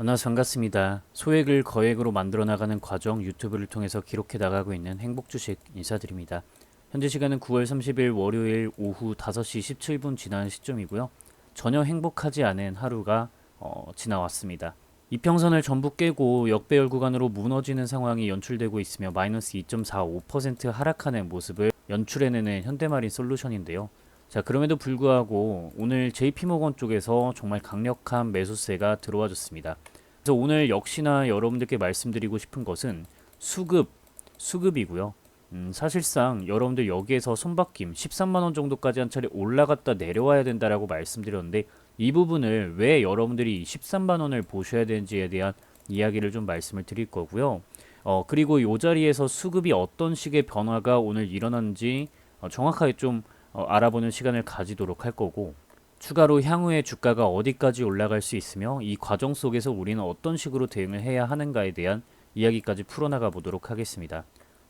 안녕하세요 반갑습니다. 소액을 거액으로 만들어 나가는 과정 유튜브를 통해서 기록해 나가고 있는 행복주식 인사드립니다. 현재 시간은 9월 30일 월요일 오후 5시 17분 지난 시점이고요. 전혀 행복하지 않은 하루가 어, 지나왔습니다. 이평선을 전부 깨고 역배열 구간으로 무너지는 상황이 연출되고 있으며 마이너스 2.45% 하락하는 모습을 연출해내는 현대마린 솔루션인데요. 자 그럼에도 불구하고 오늘 JP모건 쪽에서 정말 강력한 매수세가 들어와 줬습니다. 그래서 오늘 역시나 여러분들께 말씀드리고 싶은 것은 수급 수급이고요. 음, 사실상 여러분들 여기에서 손바뀜 13만 원 정도까지 한 차례 올라갔다 내려와야 된다라고 말씀드렸는데 이 부분을 왜 여러분들이 13만 원을 보셔야 되는지에 대한 이야기를 좀 말씀을 드릴 거고요. 어, 그리고 이 자리에서 수급이 어떤 식의 변화가 오늘 일어났는지 어, 정확하게 좀 어, 알아보는 시간을 가지도록 할 거고 추가로 향후에 주가가 어디까지 올라갈 수 있으며 이 과정 속에서 우리는 어떤 식으로 대응을 해야 하는가에 대한 이야기까지 풀어나가 보도록 하겠습니다.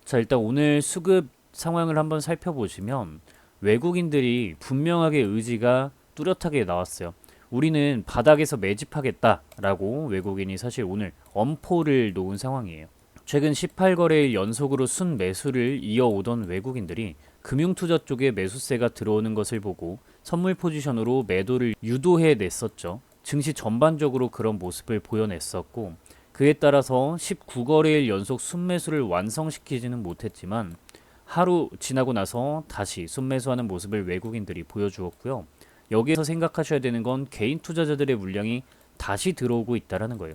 자 일단 오늘 수급 상황을 한번 살펴보시면 외국인들이 분명하게 의지가 뚜렷하게 나왔어요. 우리는 바닥에서 매집하겠다라고 외국인이 사실 오늘 엄포를 놓은 상황이에요. 최근 18거래일 연속으로 순 매수를 이어오던 외국인들이 금융투자 쪽에 매수세가 들어오는 것을 보고 선물 포지션으로 매도를 유도해 냈었죠. 증시 전반적으로 그런 모습을 보여냈었고 그에 따라서 19거래일 연속 순매수를 완성시키지는 못했지만 하루 지나고 나서 다시 순매수하는 모습을 외국인들이 보여주었고요. 여기에서 생각하셔야 되는 건 개인 투자자들의 물량이 다시 들어오고 있다라는 거예요.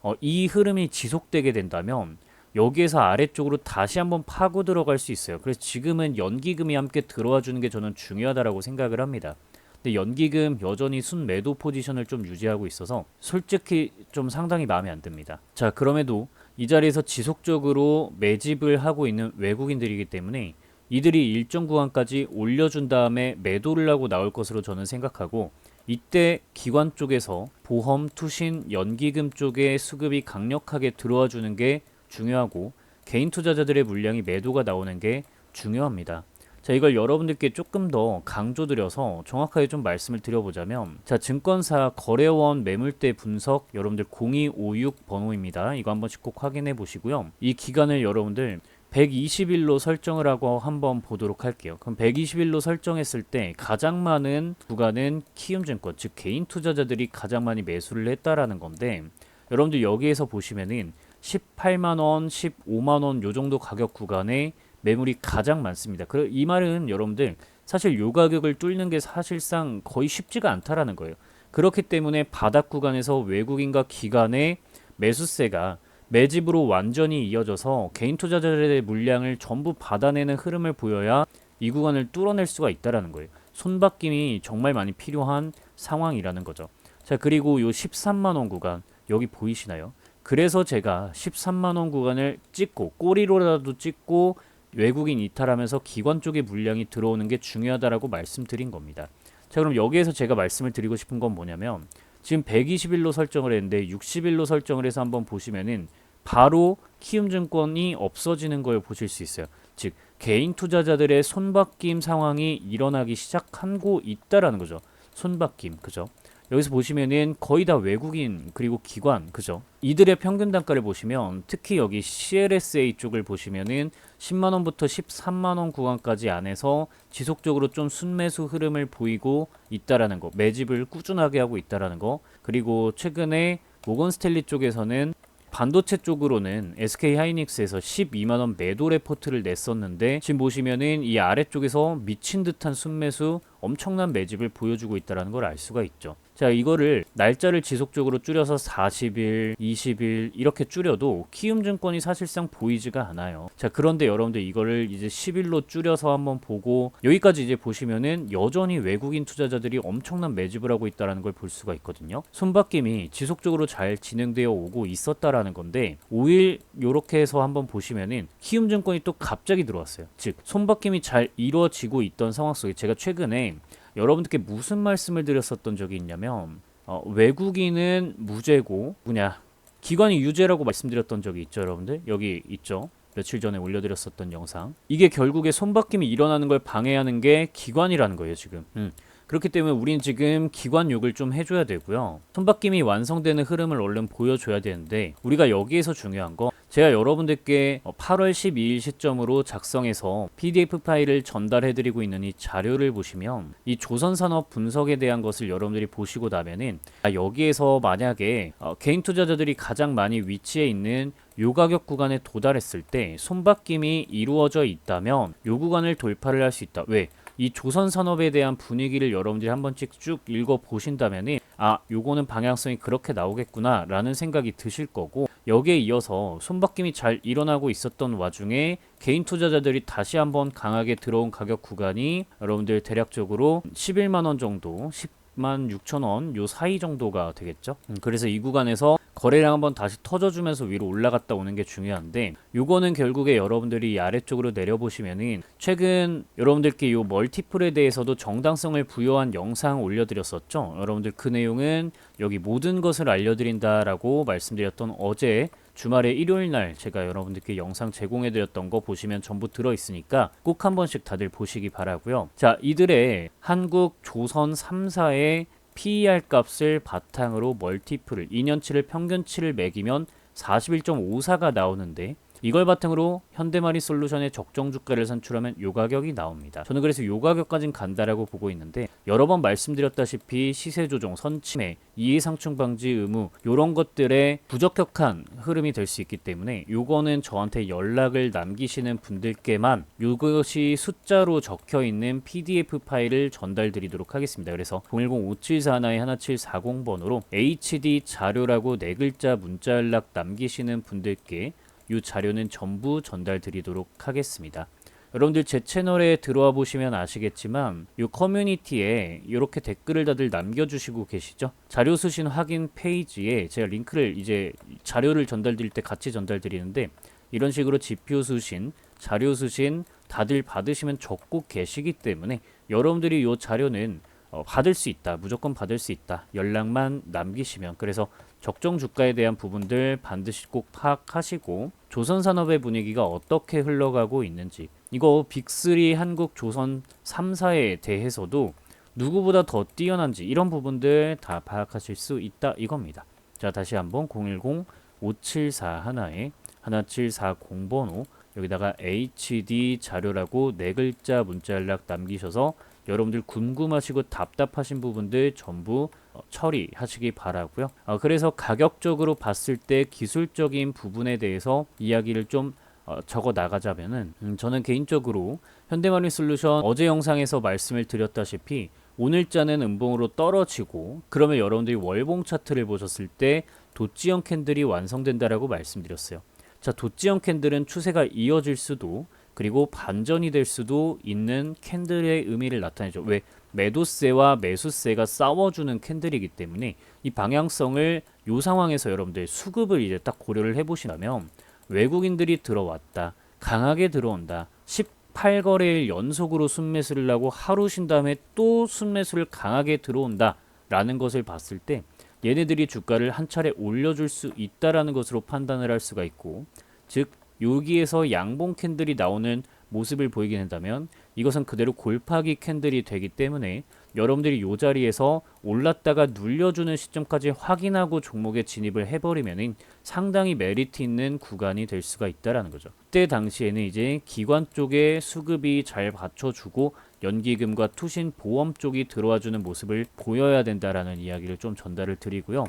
어, 이 흐름이 지속되게 된다면 여기에서 아래쪽으로 다시 한번 파고 들어갈 수 있어요. 그래서 지금은 연기금이 함께 들어와 주는 게 저는 중요하다라고 생각을 합니다. 근데 연기금 여전히 순 매도 포지션을 좀 유지하고 있어서 솔직히 좀 상당히 마음에 안 듭니다. 자, 그럼에도 이 자리에서 지속적으로 매집을 하고 있는 외국인들이기 때문에 이들이 일정 구간까지 올려준 다음에 매도를 하고 나올 것으로 저는 생각하고 이때 기관 쪽에서 보험, 투신, 연기금 쪽에 수급이 강력하게 들어와 주는 게 중요하고 개인 투자자들의 물량이 매도가 나오는 게 중요합니다. 자, 이걸 여러분들께 조금 더 강조드려서 정확하게 좀 말씀을 드려보자면, 자, 증권사 거래원 매물대 분석 여러분들 0256 번호입니다. 이거 한 번씩 꼭 확인해 보시고요. 이 기간을 여러분들 120일로 설정을 하고 한번 보도록 할게요. 그럼 120일로 설정했을 때 가장 많은 구간은 키움증권, 즉 개인 투자자들이 가장 많이 매수를 했다라는 건데, 여러분들 여기에서 보시면은 18만 원, 15만 원 요 정도 가격 구간에 매물이 가장 많습니다. 그이 말은 여러분들 사실 요 가격을 뚫는 게 사실상 거의 쉽지가 않다라는 거예요. 그렇기 때문에 바닥 구간에서 외국인과 기관의 매수세가 매집으로 완전히 이어져서 개인 투자자들의 물량을 전부 받아내는 흐름을 보여야 이 구간을 뚫어낼 수가 있다라는 거예요. 손바뀜이 정말 많이 필요한 상황이라는 거죠. 자, 그리고 요 13만 원 구간 여기 보이시나요? 그래서 제가 13만 원 구간을 찍고 꼬리로라도 찍고 외국인 이탈하면서 기관 쪽의 물량이 들어오는 게 중요하다라고 말씀드린 겁니다. 자, 그럼 여기에서 제가 말씀을 드리고 싶은 건 뭐냐면 지금 120일로 설정을 했는데 60일로 설정을 해서 한번 보시면은 바로 키움증권이 없어지는 걸 보실 수 있어요. 즉 개인 투자자들의 손바뀜 상황이 일어나기 시작하고 있다라는 거죠. 손바뀜, 그죠? 여기서 보시면은 거의 다 외국인 그리고 기관 그죠? 이들의 평균 단가를 보시면 특히 여기 CLSA 쪽을 보시면은 10만 원부터 13만 원 구간까지 안에서 지속적으로 좀 순매수 흐름을 보이고 있다라는 거, 매집을 꾸준하게 하고 있다라는 거. 그리고 최근에 모건 스탠리 쪽에서는 반도체 쪽으로는 SK 하이닉스에서 12만 원 매도 레포트를 냈었는데 지금 보시면은 이 아래쪽에서 미친 듯한 순매수 엄청난 매집을 보여주고 있다는 걸 알 수가 있죠. 자, 이거를 날짜를 지속적으로 줄여서 40일, 20일 이렇게 줄여도 키움증권이 사실상 보이지가 않아요. 자, 그런데 여러분들 이거를 이제 10일로 줄여서 한번 보고 여기까지 이제 보시면은 여전히 외국인 투자자들이 엄청난 매집을 하고 있다는 걸 볼 수가 있거든요. 손바뀜이 지속적으로 잘 진행되어 오고 있었다라는 건데 5일 요렇게 해서 한번 보시면은 키움증권이 또 갑자기 들어왔어요. 즉 손바뀜이 잘 이루어지고 있던 상황 속에 제가 최근에 여러분들께 무슨 말씀을 드렸었던 적이 있냐면 어, 외국인은 무죄고 뭐냐 기관이 유죄라고 말씀드렸던 적이 있죠 여러분들 여기 있죠 며칠 전에 올려드렸었던 영상 이게 결국에 손바뀜이 일어나는 걸 방해하는 게 기관이라는 거예요 지금 음. 그렇기 때문에 우린 지금 기관 욕을 좀 해줘야 되고요. 손바뀜이 완성되는 흐름을 얼른 보여줘야 되는데 우리가 여기에서 중요한 거 제가 여러분들께 8월 12일 시점으로 작성해서 PDF 파일을 전달해드리고 있는 이 자료를 보시면 이 조선산업 분석에 대한 것을 여러분들이 보시고 나면은 아, 여기에서 만약에 어, 개인 투자자들이 가장 많이 위치해 있는 요 가격 구간에 도달했을 때 손바뀜이 이루어져 있다면 요 구간을 돌파를 할 수 있다. 왜? 이 조선 산업에 대한 분위기를 여러분들이 한 번씩 쭉 읽어 보신다면은 아 요거는 방향성이 그렇게 나오겠구나라는 생각이 드실 거고 여기에 이어서 손바뀜이 잘 일어나고 있었던 와중에 개인 투자자들이 다시 한번 강하게 들어온 가격 구간이 여러분들 대략적으로 11만 원 정도 10만 6천 원요 사이 정도가 되겠죠. 음, 그래서 이 구간에서 거래량 한번 다시 터져주면서 위로 올라갔다 오는 게 중요한데 요거는 결국에 여러분들이 이 아래쪽으로 내려보시면은 최근 여러분들께 요 멀티플에 대해서도 정당성을 부여한 영상 올려드렸었죠? 여러분들 그 내용은 여기 모든 것을 알려드린다라고 말씀드렸던 어제 주말에 일요일 날 제가 여러분들께 영상 제공해 드렸던 거 보시면 전부 들어 있으니까 꼭 한 번씩 다들 보시기 바라고요. 자 이들의 한국 조선 3사의 PER 값을 바탕으로 멀티플을 2년치를 평균치를 매기면 41.54가 나오는데 이걸 바탕으로 현대마리 솔루션의 적정 주가를 산출하면 요 가격이 나옵니다. 저는 그래서 요 가격까진 간다라고 보고 있는데 여러 번 말씀드렸다시피 시세 조정, 선침해, 이해상충 방지 의무 요런 것들의 부적격한 흐름이 될 수 있기 때문에 요거는 저한테 연락을 남기시는 분들께만 요것이 숫자로 적혀 있는 PDF 파일을 전달 드리도록 하겠습니다. 그래서 010-5741-1740번으로 HD 자료라고 네 글자 문자 연락 남기시는 분들께 이 자료는 전부 전달 드리도록 하겠습니다. 여러분들 제 채널에 들어와 보시면 아시겠지만 이 커뮤니티에 이렇게 댓글을 다들 남겨주시고 계시죠. 자료 수신 확인 페이지에 제가 링크를 이제 자료를 전달 드릴 때 같이 전달 드리는데 이런 식으로 지표 수신, 자료 수신 다들 받으시면 적고 계시기 때문에 여러분들이 이 자료는 어, 받을 수 있다. 무조건 받을 수 있다. 연락만 남기시면 그래서 적정 주가에 대한 부분들 반드시 꼭 파악하시고 조선 산업의 분위기가 어떻게 흘러가고 있는지 이거 빅3 한국 조선 3사에 대해서도 누구보다 더 뛰어난지 이런 부분들 다 파악하실 수 있다 이겁니다. 자 다시 한번 010 574 하나에 1740번호 여기다가 HD 자료라고 네 글자 문자 연락 남기셔서 여러분들 궁금하시고 답답하신 부분들 전부 어, 처리하시기 바라고요. 어, 그래서 가격적으로 봤을 때 기술적인 부분에 대해서 이야기를 좀 어, 적어 나가자면은 음, 저는 개인적으로 현대마린 솔루션 어제 영상에서 말씀을 드렸다시피 오늘자는 음봉으로 떨어지고 그러면 여러분들이 월봉 차트를 보셨을 때 도지형 캔들이 완성된다라고 말씀드렸어요. 자, 도지형 캔들은 추세가 이어질 수도 그리고 반전이 될 수도 있는 캔들의 의미를 나타내죠. 왜? 매도세와 매수세가 싸워주는 캔들이기 때문에 이 방향성을 이 상황에서 여러분들 수급을 이제 딱 고려를 해보시면 외국인들이 들어왔다. 강하게 들어온다. 18거래일 연속으로 순매수를 하고 하루 쉰 다음에 또 순매수를 강하게 들어온다. 라는 것을 봤을 때 얘네들이 주가를 한 차례 올려줄 수 있다라는 것으로 판단을 할 수가 있고 즉 여기에서 양봉 캔들이 나오는 모습을 보이게 된다면 이것은 그대로 골파기 캔들이 되기 때문에 여러분들이 이 자리에서 올랐다가 눌려주는 시점까지 확인하고 종목에 진입을 해버리면 상당히 메리트 있는 구간이 될 수가 있다라는 거죠. 그때 당시에는 이제 기관 쪽에 수급이 잘 받쳐주고 연기금과 투신 보험 쪽이 들어와주는 모습을 보여야 된다라는 이야기를 좀 전달을 드리고요.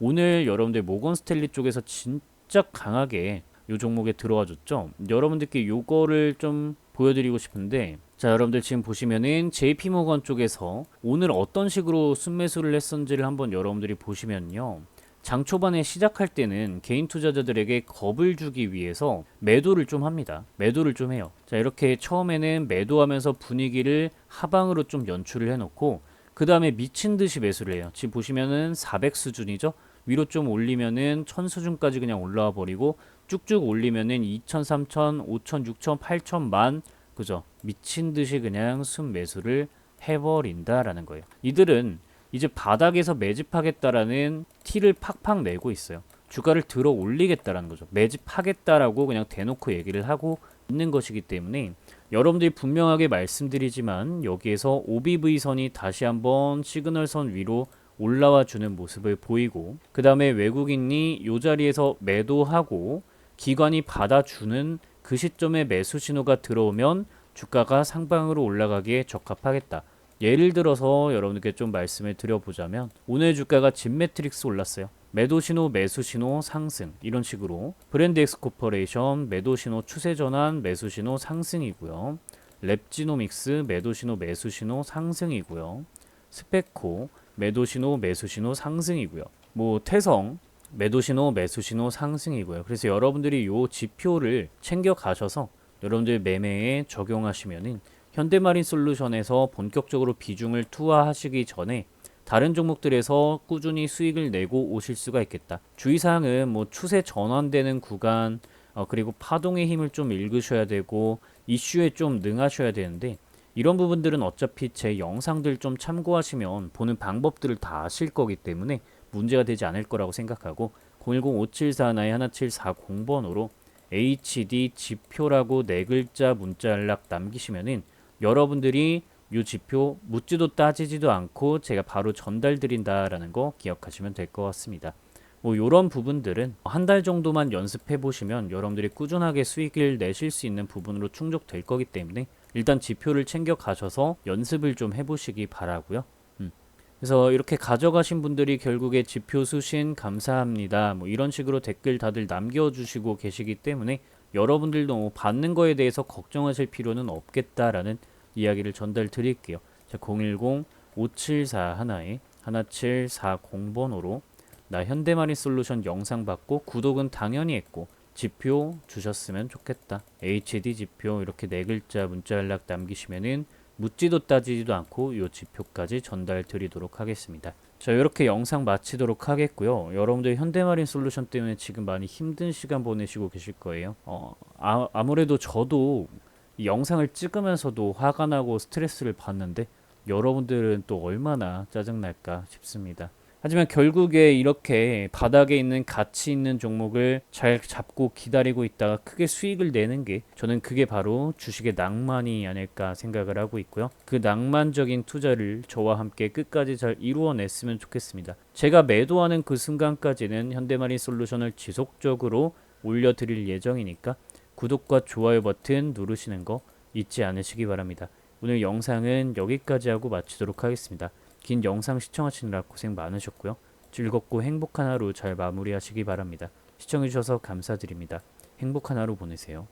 오늘 여러분들 모건 스텔리 쪽에서 진짜 강하게 이 종목에 들어와 줬죠. 여러분들께 요거를 좀 보여드리고 싶은데 자 여러분들 지금 보시면은 JP모건 쪽에서 오늘 어떤 식으로 순매수를 했었는지를 한번 여러분들이 보시면요. 장 초반에 시작할 때는 개인 투자자들에게 겁을 주기 위해서 매도를 좀 합니다. 매도를 좀 해요. 자, 이렇게 처음에는 매도하면서 분위기를 하방으로 좀 연출을 해놓고 그 다음에 미친 듯이 매수를 해요. 지금 보시면은 400 수준이죠. 위로 좀 올리면은 1000 수준까지 그냥 올라와 버리고 쭉쭉 올리면은 2000, 3000, 5000, 6000, 8000, 만 그죠? 미친 듯이 그냥 순 매수를 해버린다라는 거예요. 이들은 이제 바닥에서 매집하겠다라는 티를 팍팍 내고 있어요. 주가를 들어 올리겠다라는 거죠. 매집하겠다라고 그냥 대놓고 얘기를 하고 있는 것이기 때문에 여러분들이 분명하게 말씀드리지만 여기에서 OBV 선이 다시 한번 시그널 선 위로 올라와 주는 모습을 보이고 그 다음에 외국인이 이 자리에서 매도하고 기관이 받아주는 그 시점에 매수 신호가 들어오면 주가가 상방으로 올라가기에 적합하겠다. 예를 들어서 여러분들께 좀 말씀을 드려보자면 오늘 주가가 진 매트릭스 올랐어요. 매도 신호, 매수 신호, 상승 이런 식으로 브랜드 엑스 코퍼레이션 매도 신호 추세 전환, 매수 신호 상승이고요. 랩지노믹스 매도 신호, 매수 신호 상승이고요. 스페코 매도 신호, 매수 신호 상승이고요. 뭐 태성 매도 신호, 매수 신호 상승이고요. 그래서 여러분들이 요 지표를 챙겨 가셔서 여러분들 매매에 적용하시면은 현대마린 솔루션에서 본격적으로 비중을 투하하시기 전에 다른 종목들에서 꾸준히 수익을 내고 오실 수가 있겠다. 주의사항은 뭐 추세 전환되는 구간, 어, 그리고 파동의 힘을 좀 읽으셔야 되고 이슈에 좀 능하셔야 되는데 이런 부분들은 어차피 제 영상들 좀 참고하시면 보는 방법들을 다 아실 거기 때문에 문제가 되지 않을 거라고 생각하고 010-5741-1740번으로 HD 지표라고 네 글자 문자 연락 남기시면은 여러분들이 이 지표 묻지도 따지지도 않고 제가 바로 전달 드린다라는 거 기억하시면 될 것 같습니다. 뭐 이런 부분들은 한 달 정도만 연습해 보시면 여러분들이 꾸준하게 수익을 내실 수 있는 부분으로 충족될 거기 때문에 일단 지표를 챙겨 가셔서 연습을 좀 해보시기 바라고요. 음. 그래서 이렇게 가져가신 분들이 결국에 지표 수신 감사합니다. 뭐 이런 식으로 댓글 다들 남겨주시고 계시기 때문에 여러분들도 뭐 받는 거에 대해서 걱정하실 필요는 없겠다라는 이야기를 전달 드릴게요. 자, 010-574 하나에 1740번호로 나 현대마린 솔루션 영상 받고 구독은 당연히 했고 지표 주셨으면 좋겠다. HD 지표 이렇게 네 글자 문자 연락 남기시면은 묻지도 따지지도 않고 요 지표까지 전달 드리도록 하겠습니다. 자 이렇게 영상 마치도록 하겠고요. 여러분들 현대마린 솔루션 때문에 지금 많이 힘든 시간 보내시고 계실 거예요. 어, 아, 아무래도 저도 이 영상을 찍으면서도 화가 나고 스트레스를 받는데 여러분들은 또 얼마나 짜증날까 싶습니다. 하지만 결국에 이렇게 바닥에 있는 가치 있는 종목을 잘 잡고 기다리고 있다가 크게 수익을 내는 게 저는 그게 바로 주식의 낭만이 아닐까 생각을 하고 있고요. 그 낭만적인 투자를 저와 함께 끝까지 잘 이루어냈으면 좋겠습니다. 제가 매도하는 그 순간까지는 현대마린 솔루션을 지속적으로 올려드릴 예정이니까 구독과 좋아요 버튼 누르시는 거 잊지 않으시기 바랍니다. 오늘 영상은 여기까지 하고 마치도록 하겠습니다. 긴 영상 시청하시느라 고생 많으셨고요. 즐겁고 행복한 하루 잘 마무리하시기 바랍니다. 시청해주셔서 감사드립니다. 행복한 하루 보내세요.